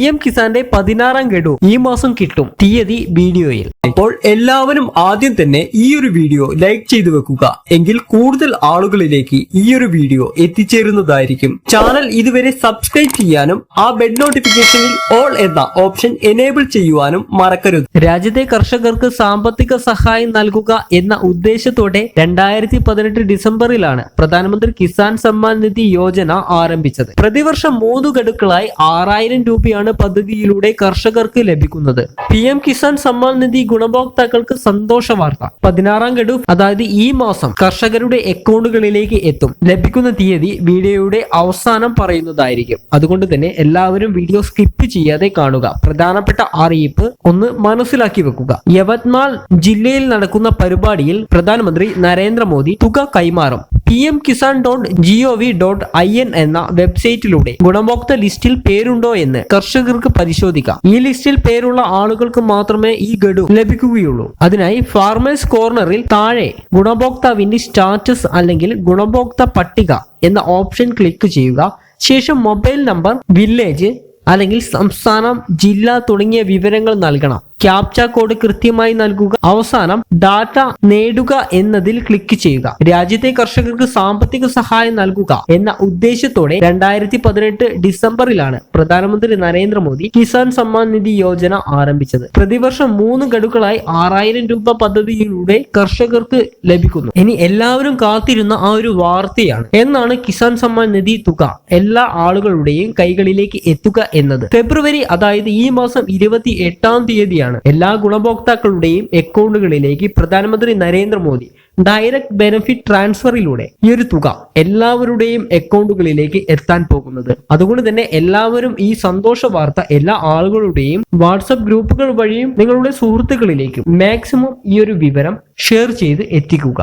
P M കിസാന്റെ പതിനാറാം ഗഡു ഈ മാസം കിട്ടും. തീയതി വീഡിയോയിൽ. അപ്പോൾ എല്ലാവരും ആദ്യം തന്നെ ഈ ഒരു വീഡിയോ ലൈക്ക് ചെയ്തു വെക്കുക. എങ്കിൽ കൂടുതൽ ആളുകളിലേക്ക് ഈ ഒരു വീഡിയോ എത്തിച്ചേരുന്നതായിരിക്കും. ചാനൽ ഇതുവരെ സബ്സ്ക്രൈബ് ചെയ്യാനും ആ ബെഡ് നോട്ടിഫിക്കേഷനിൽ ഓൾ എന്ന ഓപ്ഷൻ എനേബിൾ ചെയ്യുവാനും മറക്കരുത്. രാജ്യത്തെ കർഷകർക്ക് സാമ്പത്തിക സഹായം നൽകുക എന്ന ഉദ്ദേശത്തോടെ രണ്ടായിരത്തി പതിനെട്ട് ഡിസംബറിലാണ് പ്രധാനമന്ത്രി കിസാൻ സമ്മാൻ നിധി യോജന ആരംഭിച്ചത്. പ്രതിവർഷം മൂന്ന് ഗഡുക്കളായി ആറായിരം രൂപയാണ് പദ്ധതിയിലൂടെ കർഷകർക്ക് ലഭിക്കുന്നത്. പി എം കിസാൻ സമ്മാൻ നിധി ഗുണഭോക്താക്കൾക്ക് സന്തോഷ വാർത്ത. പതിനാറാം ഗഡു അതായത് ഈ മാസം കർഷകരുടെ അക്കൗണ്ടുകളിലേക്ക് എത്തും. ലഭിക്കുന്ന തീയതി വീഡിയോയുടെ അവസാനം പറയുന്നതായിരിക്കും. അതുകൊണ്ട് തന്നെ എല്ലാവരും വീഡിയോ സ്കിപ്പ് ചെയ്യാതെ കാണുക. പ്രധാനപ്പെട്ട അറിയിപ്പ് ഒന്ന് മനസ്സിലാക്കി വെക്കുക. യവത്മാൽ ജില്ലയിൽ നടക്കുന്ന പരിപാടിയിൽ പ്രധാനമന്ത്രി നരേന്ദ്രമോദി തുക കൈമാറും. P M Kisan dot G O V dot I N എന്ന വെബ്സൈറ്റിലൂടെ ഗുണഭോക്തൃ ലിസ്റ്റിൽ പേരുണ്ടോ എന്ന് കർഷകർക്ക് പരിശോധിക്കാം. ഈ ലിസ്റ്റിൽ പേരുള്ള ആളുകൾക്ക് മാത്രമേ ഈ ഗഡു ലഭിക്കുകയുള്ളൂ. അതിനായി ഫാർമേഴ്സ് കോർണറിൽ താഴെ ഗുണഭോക്താവിന്റെ സ്റ്റാറ്റസ് അല്ലെങ്കിൽ ഗുണഭോക്ത പട്ടിക എന്ന ഓപ്ഷൻ ക്ലിക്ക് ചെയ്യുക. ശേഷം മൊബൈൽ നമ്പർ വില്ലേജ് അല്ലെങ്കിൽ സംസ്ഥാനം ജില്ല തുടങ്ങിയ വിവരങ്ങൾ നൽകണം. ക്യാപ്ച കോഡ് കൃത്യമായി നൽകുക. അവസാനം ഡാറ്റ നേടുക എന്നതിൽ ക്ലിക്ക് ചെയ്യുക. രാജ്യത്തെ കർഷകർക്ക് സാമ്പത്തിക സഹായം നൽകുക എന്ന ഉദ്ദേശത്തോടെ രണ്ടായിരത്തി പതിനെട്ട് ഡിസംബറിലാണ് പ്രധാനമന്ത്രി നരേന്ദ്രമോദി കിസാൻ സമ്മാൻ നിധി യോജന ആരംഭിച്ചത്. പ്രതിവർഷം മൂന്ന് ഗഡുക്കളായി ആറായിരം രൂപ പദ്ധതിയിലൂടെ കർഷകർക്ക് ലഭിക്കുന്നു. ഇനി എല്ലാവരും കാത്തിരുന്ന ആ ഒരു വാർത്തയാണ്. എന്നാണ് കിസാൻ സമ്മാൻ നിധി തുക. എല്ലാ ആളുകളുടെയും കൈകളിലേക്ക് എത്തുക എന്നത്. ഫെബ്രുവരി അതായത് ഈ മാസം ഇരുപത്തി എട്ടാം തീയതിയാണ് എല്ലാ ഗുണഭോക്താക്കളുടെയും അക്കൗണ്ടുകളിലേക്ക് പ്രധാനമന്ത്രി നരേന്ദ്രമോദി ഡയറക്ട് ബെനഫിറ്റ് ട്രാൻസ്ഫറിലൂടെ ഈ ഒരു തുക എല്ലാവരുടെയും അക്കൗണ്ടുകളിലേക്ക് എത്താൻ പോകുന്നത്. അതുകൊണ്ട് തന്നെ എല്ലാവരും ഈ സന്തോഷ വാർത്ത എല്ലാ ആളുകളുടെയും വാട്സപ്പ് ഗ്രൂപ്പുകൾ വഴിയും നിങ്ങളുടെ സുഹൃത്തുക്കളിലേക്കും മാക്സിമം ഈ ഒരു വിവരം ഷെയർ ചെയ്ത് എത്തിക്കുക.